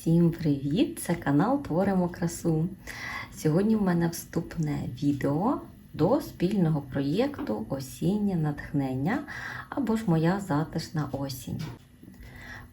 Всім привіт! Це канал Творимо красу. Сьогодні в мене вступне відео до спільного проєкту Осіннє натхнення або ж моя затишна осінь.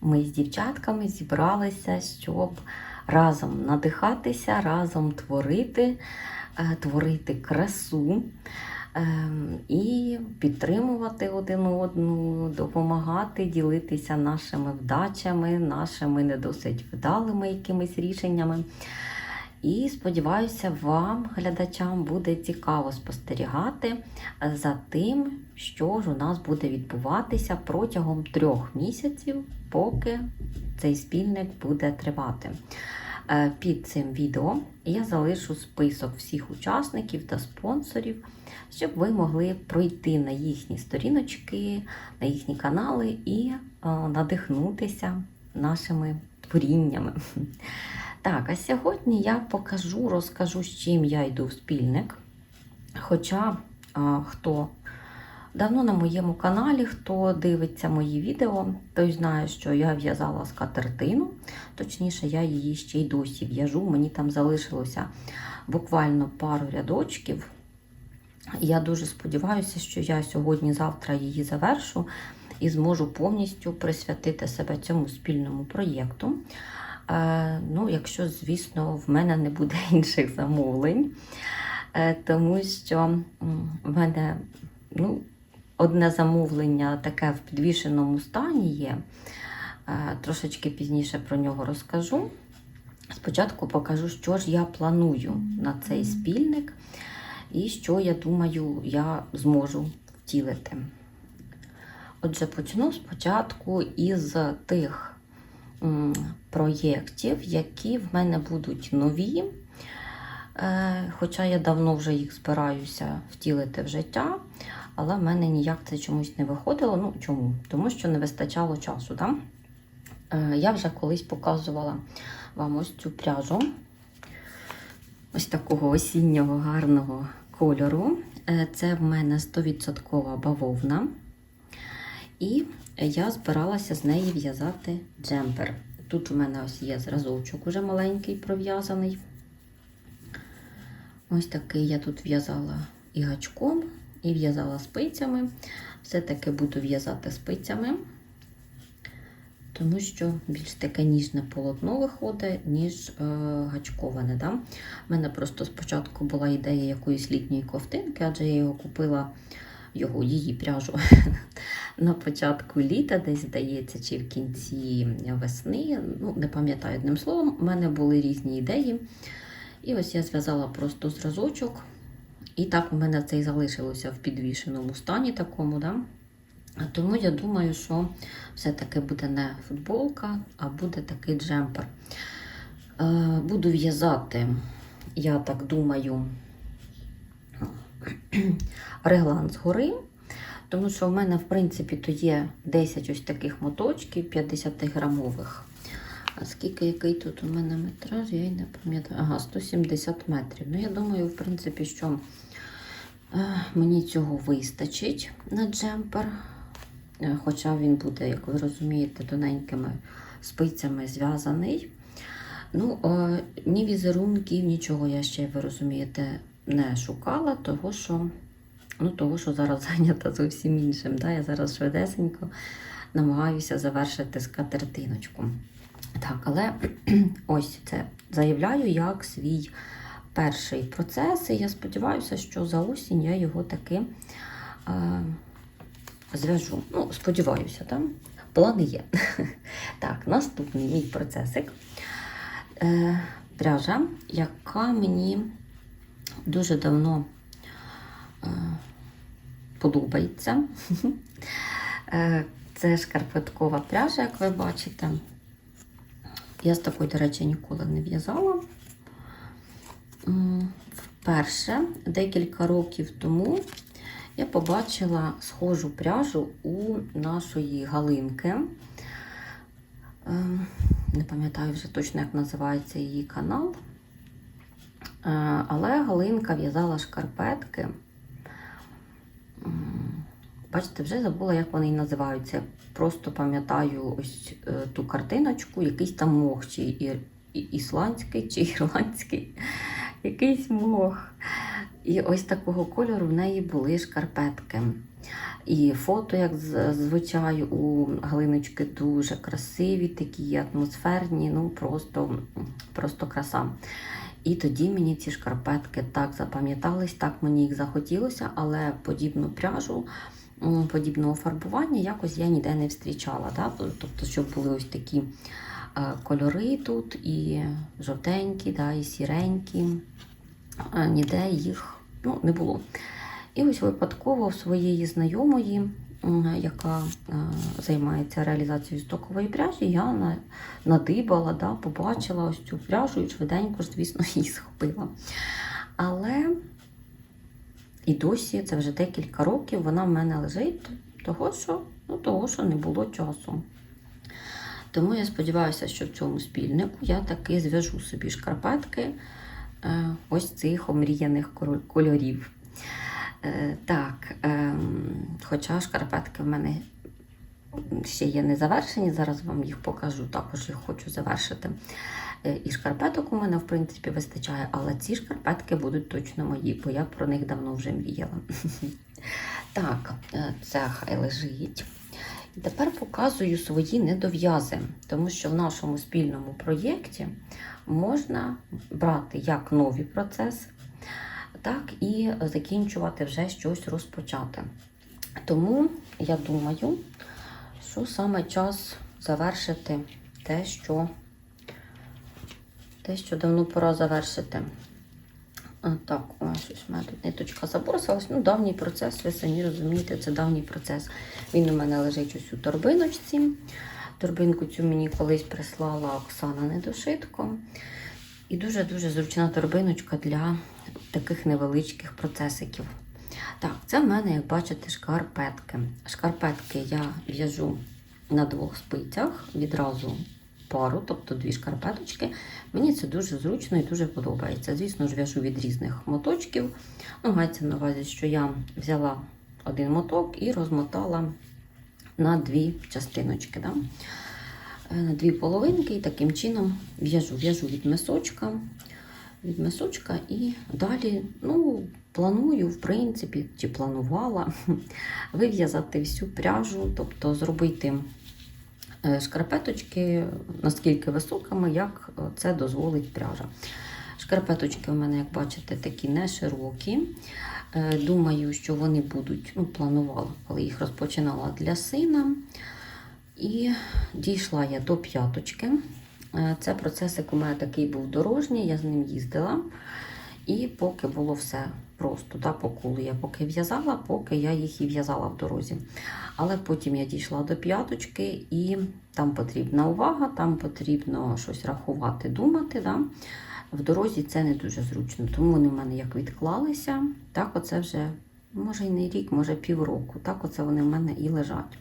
Ми з дівчатками зібралися, щоб разом надихатися, разом творити, е, творити красу. Ем, І підтримувати один одну, допомагати, ділитися нашими вдачами, нашими не досить вдалими якимись рішеннями. І сподіваюся, вам, глядачам, буде цікаво спостерігати за тим, що ж у нас буде відбуватися протягом трьох місяців, поки цей спільник буде тривати. Е, Під цим відео я залишу список всіх учасників та спонсорів, щоб ви могли пройти на їхні сторіночки, на їхні канали і е, надихнутися нашими творіннями. Так, а сьогодні я покажу, розкажу, з чим я йду в спільник. Хоча хто давно на моєму каналі, хто дивиться мої відео, той знає, що я в'язала скатертину. Точніше, я її ще й досі в'яжу. Мені там залишилося буквально пару рядочків. Я дуже сподіваюся, що я сьогодні-завтра її завершу і зможу повністю присвятити себе цьому спільному проєкту. Е, Ну, якщо, звісно, в мене не буде інших замовлень, Е, тому що в мене ну, одне замовлення таке в підвішеному стані є. Е, Трошечки пізніше про нього розкажу. Спочатку покажу, що ж я планую на цей спільник і що я думаю, я зможу втілити. Отже, почну спочатку із тих проєктів, які в мене будуть нові. Е, Хоча я давно вже їх збираюся втілити в життя, але в мене ніяк це чомусь не виходило. Ну чому? Тому що не вистачало часу. Да? Е, Я вже колись показувала вам ось цю пряжу, ось такого осіннього гарного кольору. Е, Це в мене 100% бавовна. І я збиралася з неї в'язати джемпер. Тут у мене ось є зразочок уже маленький пров'язаний. Ось такий я тут в'язала і гачком, і в'язала спицями. Все-таки буду в'язати спицями, тому що більш таке ніжне полотно виходить, ніж е, гачковане. Да? У мене просто спочатку була ідея якоїсь літньої ковтинки, адже я його купила його, її пряжу на початку літа, десь здається, чи в кінці весни. Ну, не пам'ятаю одним словом, у мене були різні ідеї. І ось я зв'язала просто зразочок. І так у мене це і залишилося в підвішеному стані такому. Да? Тому я думаю, що все-таки буде не футболка, а буде такий джемпер. Е, буду в'язати, я так думаю, реглан згори. Тому що в мене, в принципі, то є 10 ось таких моточків 50-грамових. А скільки який тут у мене метраж, я й не пам'ятаю. Ага, 170 метрів. Ну, я думаю, в принципі, що е, мені цього вистачить на джемпер. Е, Хоча він буде, як ви розумієте, тоненькими спицями зв'язаний. Ну, е, ні візерунків, нічого я ще, ви розумієте, не шукала, того що, ну, того, що зараз зайнята зовсім іншим. Да? Я зараз швидесенько намагаюся завершити скатертиночку. Так, але ось це заявляю як свій перший процес. І я сподіваюся, що за осінь я його таки е, зв'яжу. Ну, сподіваюся, там плани є. Так, наступний мій процесик. Е, пряжа, яка мені дуже давно е, подобається. Е, Це шкарпеткова пряжа, як ви бачите. Я з такої, до речі, ніколи не в'язала. Вперше, декілька років тому, я побачила схожу пряжу у нашої Галинки. Е, Не пам'ятаю вже точно, як називається її канал. Е, Але Галинка в'язала шкарпетки. Бачите, вже забула, як вони називаються. Просто пам'ятаю ось е, ту картиночку, якийсь там мох, чи ісландський, чи ірландський, якийсь мох. І ось такого кольору в неї були шкарпетки. І фото, як звичай, у Галиночки дуже красиві, такі атмосферні, ну просто, просто краса. І тоді мені ці шкарпетки так запам'ятались, так мені їх захотілося, але подібну пряжу, подібного фарбування якось я ніде не зустрічала. Да? Тобто, щоб були ось такі е, кольори тут, і жовтенькі, да, і сіренькі, ніде їх ну, не було. І ось випадково в своєї знайомої, яка е, займається реалізацією стокової пряжі, я надибала, да, побачила ось цю пряжу і швиденько, звісно, її схопила. Але і досі, це вже декілька років, вона в мене лежить, того, що, ну, того, що не було часу. Тому я сподіваюся, що в цьому спільнику я таки зв'яжу собі шкарпетки ось цих омріяних кольорів. Е, Так, ем, хоча шкарпетки в мене ще є не завершені, зараз вам їх покажу, також їх хочу завершити. Е, І шкарпеток у мене, в принципі, вистачає, але ці шкарпетки будуть точно мої, бо я про них давно вже мріяла. Так, е, це хай лежить. Тепер показую свої недов'язи, тому що в нашому спільному проєкті можна брати як нові процеси, так і закінчувати вже щось розпочати. Тому я думаю, що саме час завершити те, що, те, що давно пора завершити. Так, щось в мене тут ниточка заборсилась. Ну, давній процес, ви самі розумієте, це давній процес. Він у мене лежить ось у торбиночці. Торбинку цю мені колись прислала Оксана Недошитко. І дуже-дуже зручна торбиночка для таких невеличких процесиків. Так, це в мене, як бачите, шкарпетки. Шкарпетки я в'яжу на двох спицях відразу пару, тобто дві шкарпеточки. Мені це дуже зручно і дуже подобається. Звісно ж, в'яжу від різних моточків. Ну, мається на увазі, що я взяла один моток і розмотала на дві частиночки. Да? Е, На дві половинки і таким чином в'яжу. В'яжу від мисочка, від мисочка і далі, ну, планую, в принципі, чи планувала вив'язати всю пряжу, тобто зробити шкарпеточки наскільки високими, як е, це дозволить пряжа. Шкарпеточки у мене, як бачите, такі не широкі. Е, Думаю, що вони будуть, ну, планувала, коли їх розпочинала для сина. І дійшла я до п'яточки. Е, Це процесик у мене такий був дорожній, я з ним їздила. І поки було все просто, да, по колу я поки в'язала, поки я їх і в'язала в дорозі. Але потім я дійшла до п'яточки, і там потрібна увага, там потрібно щось рахувати, думати. Да? В дорозі це не дуже зручно, тому вони в мене як відклалися, так оце вже, може і не рік, може півроку. Так оце вони в мене і лежать.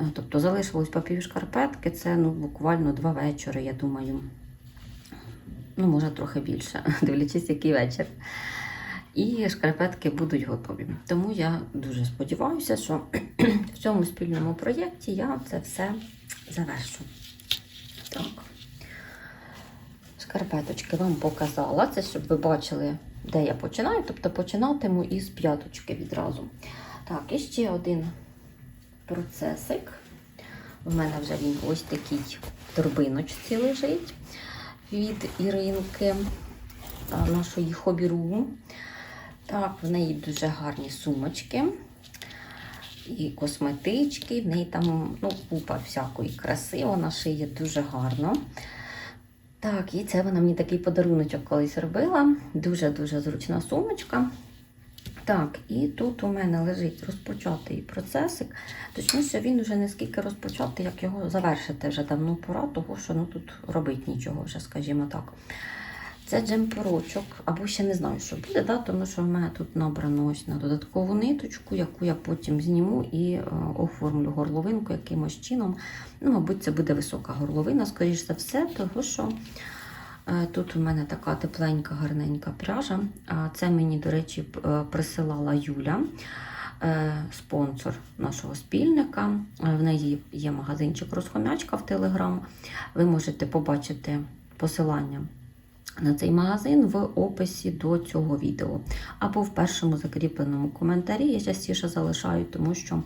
Е, Тобто залишилось по пів шкарпетки, це ну, буквально два вечори, я думаю. Ну, може, трохи більше, дивлячись, який вечір. І шкарпетки будуть готові. Тому я дуже сподіваюся, що в цьому спільному проєкті я це все завершу. Так. Шкарпеточки вам показала. Це щоб ви бачили, де я починаю. Тобто починатиму із п'яточки відразу. Так, і ще один процесик. У мене вже він ось такий в торбиночці лежить від Іринки, нашої хобі-ру. Так, в неї дуже гарні сумочки і косметички. В неї там ну, купа всякої краси, вона шиє дуже гарно. Так, і це вона мені такий подаруночок колись робила. Дуже-дуже зручна сумочка. Так, і тут у мене лежить розпочатий процесик. Точніше, він вже не скільки розпочатий, як його завершити вже давно пора, того що ну, тут робить нічого вже, скажімо так. Це джемперочок, або ще не знаю, що буде, да? тому що в мене тут набрано ось на додаткову ниточку, яку я потім зніму і е, оформлю горловинку якимось чином. Ну, Мабуть, це буде висока горловина, скоріш за все, тому що е, тут у мене така тепленька, гарненька пряжа. А Це мені, до речі, е, присилала Юля. е, спонсор нашого спільника. В неї є магазинчик Розхомячка в Телеграм. Ви можете побачити посилання на цей магазин в описі до цього відео. Або в першому закріпленому коментарі я частіше залишаю, тому що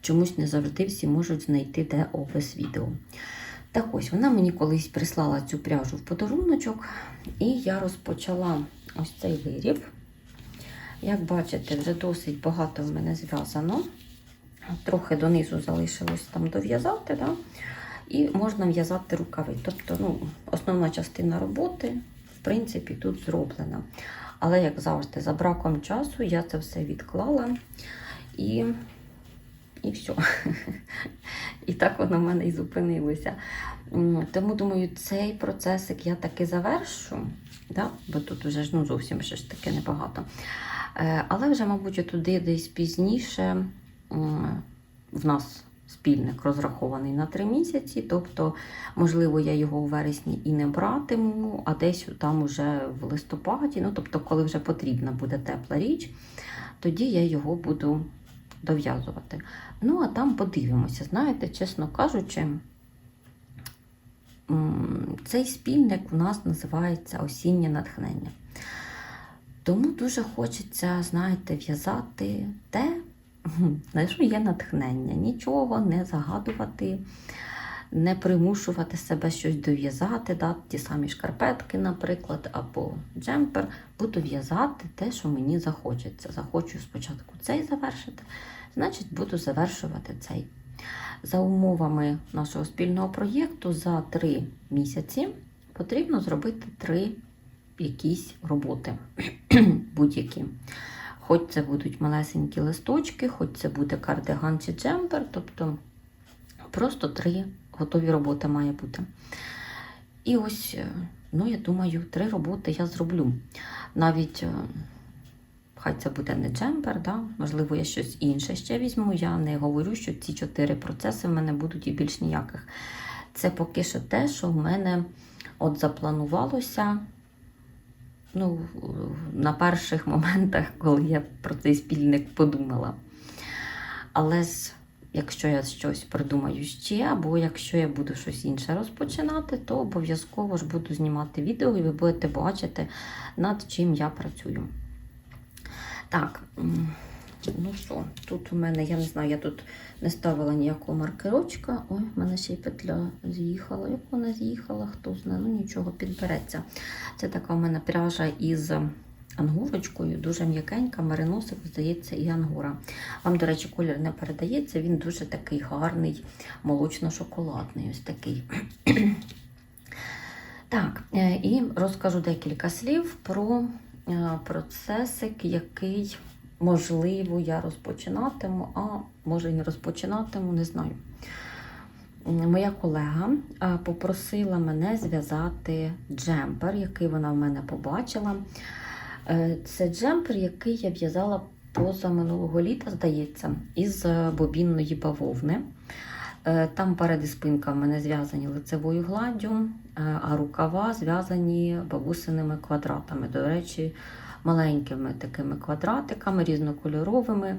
чомусь не завжди всі можуть знайти де опис відео. Так ось вона мені колись прислала цю пряжу в подаруночок, і я розпочала ось цей виріб. Як бачите, вже досить багато в мене зв'язано. Трохи донизу залишилось там дов'язати, да? і можна в'язати рукави. Тобто, ну, основна частина роботи, принципі, тут зроблена. Але, як завжди, за браком часу я це все відклала і, і все. І так воно в мене і зупинилося. Тому думаю, цей процесик я таки завершу, да? бо тут вже ж ну, зовсім ще ж таки небагато. Е, Але вже, мабуть, туди десь пізніше в нас спільник розрахований на три місяці, тобто, можливо, я його у вересні і не братиму, а десь там уже в листопаді, ну тобто, коли вже потрібна буде тепла річ, тоді я його буду дов'язувати. Ну, а там подивимося. Знаєте, чесно кажучи, цей спільник у нас називається осіннє натхнення. Тому дуже хочеться, знаєте, в'язати те, на є натхнення. Нічого не загадувати, не примушувати себе щось дов'язати, да, ті самі шкарпетки, наприклад, або джемпер. Буду в'язати те, що мені захочеться. Захочу спочатку цей завершити, значить, буду завершувати цей. За умовами нашого спільного проєкту за три місяці потрібно зробити три якісь роботи будь-які. Хоч це будуть малесенькі листочки, хоч це буде кардиган чи джемпер, тобто просто три готові роботи має бути. І ось, е, ну, я думаю, три роботи я зроблю. Навіть е, хай це буде не джемпер, да? можливо, я щось інше ще візьму. Я не говорю, що ці чотири процеси в мене будуть і більш ніяких. Це поки що те, що в мене от запланувалося ну, на перших моментах, коли я про цей спільник подумала. Але ж, якщо я щось придумаю ще, або якщо я буду щось інше розпочинати, то обов'язково ж буду знімати відео, і ви будете бачити, над чим я працюю. Так, ну що, тут у мене, я не знаю, я тут не ставила ніякого маркерочка. Ой, в мене ще й петля з'їхала. Як вона з'їхала, хто знає, ну нічого, підбереться. Це така у мене пряжа із ангурочкою, дуже м'якенька, мериносик, здається, і ангура. Вам, до речі, колір не передається, він дуже такий гарний, молочно-шоколадний. Ось такий. Так, е, і розкажу декілька слів про е, процесик, який, можливо, я розпочинатиму, а може і не розпочинатиму, не знаю. Моя колега попросила мене зв'язати джемпер, який вона в мене побачила. Е, Це джемпер, який я в'язала поза минулого літа, здається, із е, бобінної бавовни. Е, Там перед і спинка в мене зв'язані лицевою гладдю, а рукава зв'язані бабусиними квадратами. До речі, маленькими такими квадратиками, різнокольоровими,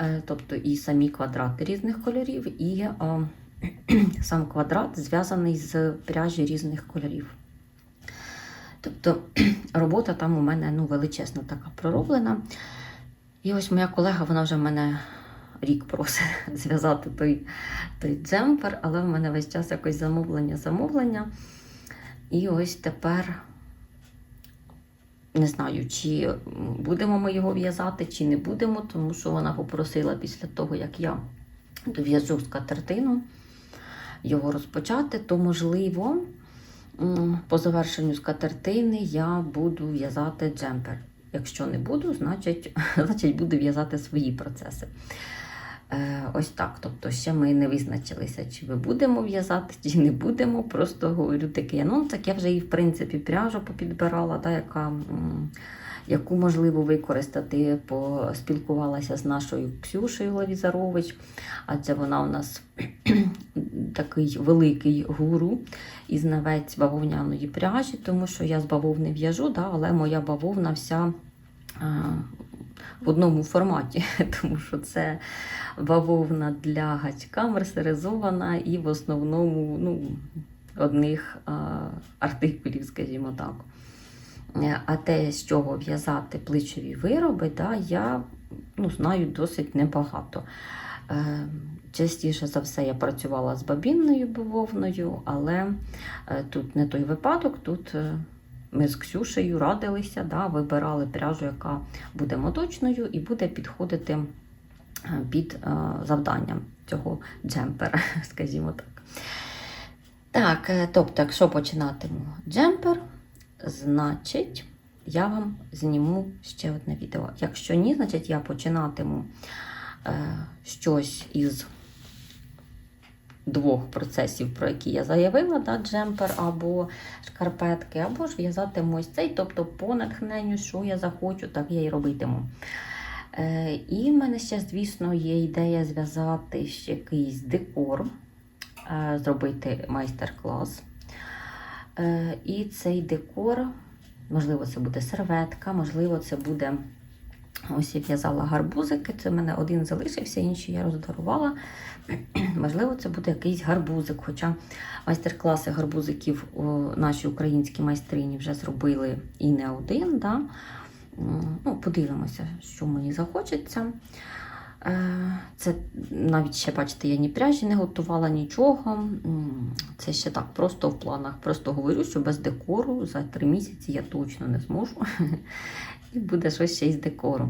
Е, тобто і самі квадрати різних кольорів, і е, сам квадрат зв'язаний з пряжі різних кольорів. Тобто робота там у мене ну, величезна така пророблена. І ось моя колега, вона вже в мене рік просить зв'язати той, той джемпер, але в мене весь час якось замовлення, замовлення. І ось тепер не знаю, чи будемо ми його в'язати, чи не будемо, тому що вона попросила після того, як я дов'яжу скатертину, його розпочати, то можливо. По завершенню скатертини я буду в'язати джемпер. Якщо не буду, значить, значить буду в'язати свої процеси. Е, ось так. Тобто ще ми не визначилися, чи ми будемо в'язати, чи не будемо. Просто говорю такий анонс. Так я вже і в принципі пряжу попідбирала, та, яка, яку можливо використати. Поспілкувалася з нашою Ксюшею Лавізарович, адже вона у нас такий великий гуру і знавець бавовняної пряжі, тому що я з бавовни в'яжу, да, але моя бавовна вся. В одному форматі, тому що це бавовна для гачка мерсеризована і в основному ну, одних артикулів, скажімо так. Е, А те, з чого в'язати плечові вироби, да, я ну, знаю досить небагато. Е, Частіше за все я працювала з бабінною бавовною, але е, тут не той випадок. Тут ми з Ксюшею радилися, да, вибирали пряжу, яка буде моточною і буде підходити е, під е, завданням цього джемпера, скажімо так. Так, е, тобто, якщо починатиму джемпер, значить я вам зніму ще одне відео. Якщо ні, значить я починатиму щось із двох процесів, про які я заявила, да, джемпер або шкарпетки, або ж в'язатиму ось цей, тобто по натхненню, що я захочу, так я і робитиму. Е, і в мене ще, звісно, є ідея зв'язати ще якийсь декор, е, зробити майстер-клас. Е, і цей декор, можливо, це буде серветка, можливо, це буде. Ось я в'язала гарбузики. Це в мене один залишився, інший я роздарувала. Можливо, це буде якийсь гарбузик. Хоча майстер-класи гарбузиків наші українські майстрині вже зробили і не один. Да? Ну, подивимося, що мені захочеться. Е, Це навіть ще, бачите, я ні пряжі не готувала нічого. Це ще так, просто в планах. Просто говорю, що без декору за три місяці я точно не зможу. І буде щось ще із декору.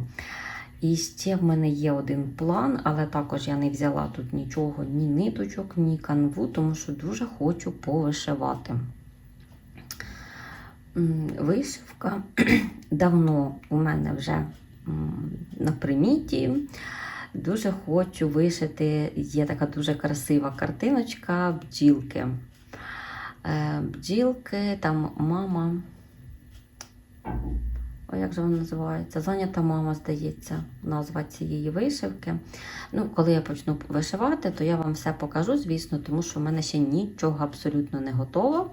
І ще в мене є один план, але також я не взяла тут нічого, ні ниточок, ні канву, тому що дуже хочу повишивати. Вишивка давно у мене вже на приміті. Дуже хочу вишити. Є така дуже красива картиночка бджілки. Е, Бджілки, там мама. Як же вона називається? Зайнята мама, здається, назва цієї вишивки. Ну, коли я почну вишивати, то я вам все покажу, звісно, тому що в мене ще нічого абсолютно не готово.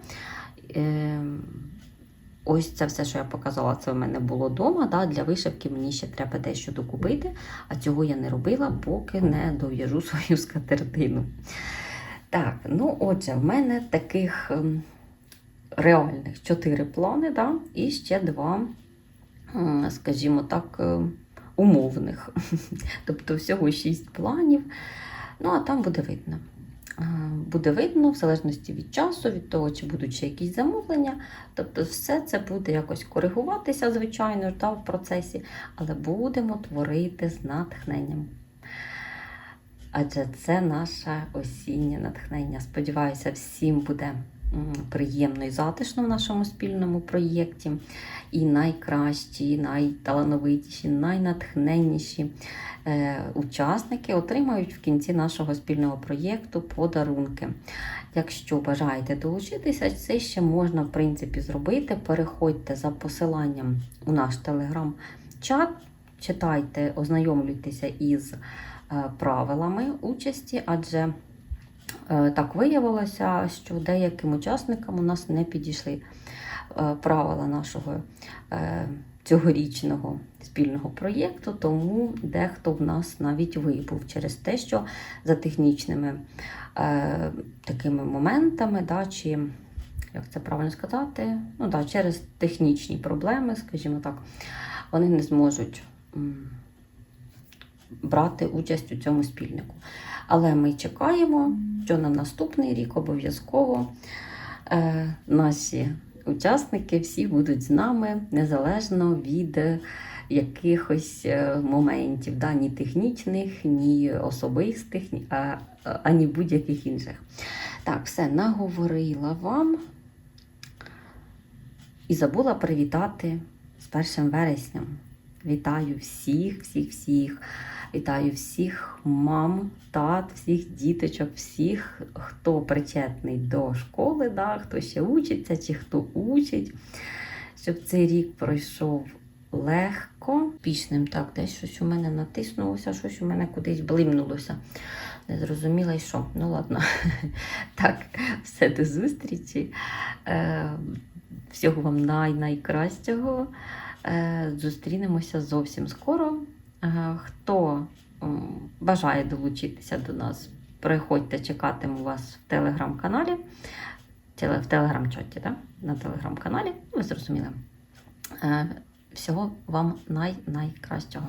Е, Ось це все, що я показала, це в мене було вдома. Да? Для вишивки мені ще треба дещо докупити, а цього я не робила, поки не дов'яжу свою скатертину. Так, ну отже, в мене таких ем, реальних чотири плани, да? і ще два, скажімо так, е, умовних. Тобто всього шість планів. Ну, а там буде видно. Е, Буде видно, в залежності від часу, від того, чи будуть ще якісь замовлення. Тобто, все це буде якось коригуватися, звичайно, да, в процесі, але будемо творити з натхненням. Адже це наше осіннє натхнення. Сподіваюся, всім буде приємно і затишно в нашому спільному проєкті. І найкращі, найталановитіші, найнатхненніші е, учасники отримають в кінці нашого спільного проєкту подарунки. Якщо бажаєте долучитися, це ще можна в принципі зробити. Переходьте за посиланням у наш телеграм-чат, читайте, ознайомлюйтеся із е, правилами участі, адже так виявилося, що деяким учасникам у нас не підійшли е, правила нашого е, цьогорічного спільного проєкту, тому дехто в нас навіть вибув через те, що за технічними е, такими моментами, да, чи як це правильно сказати, ну да, через технічні проблеми, скажімо так, вони не зможуть брати участь у цьому спільнику. Але ми чекаємо, що на наступний рік обов'язково е, наші учасники всі будуть з нами незалежно від е, якихось е, моментів, да, ні технічних, ні особистих, а, ані будь-яких інших. Так, все, наговорила вам. І забула привітати з 1 вересням. Вітаю всіх, всіх, всіх. Вітаю всіх мам, тат, всіх діточок, всіх, хто причетний до школи, да, хто ще учиться чи хто учить, щоб цей рік пройшов легко. Пішним так, десь щось у мене натиснулося, щось у мене кудись блимнулося. Не зрозуміла й що. Ну ладно. Так, все до зустрічі. Е, Всього вам най-найкращого. Е, Зустрінемося зовсім скоро. Е, Хто бажає долучитися до нас, приходьте, чекатиму вас в телеграм-каналі, в телеграм-чаті, да? на телеграм-каналі, ви зрозуміли. Е, Всього вам най-найкращого.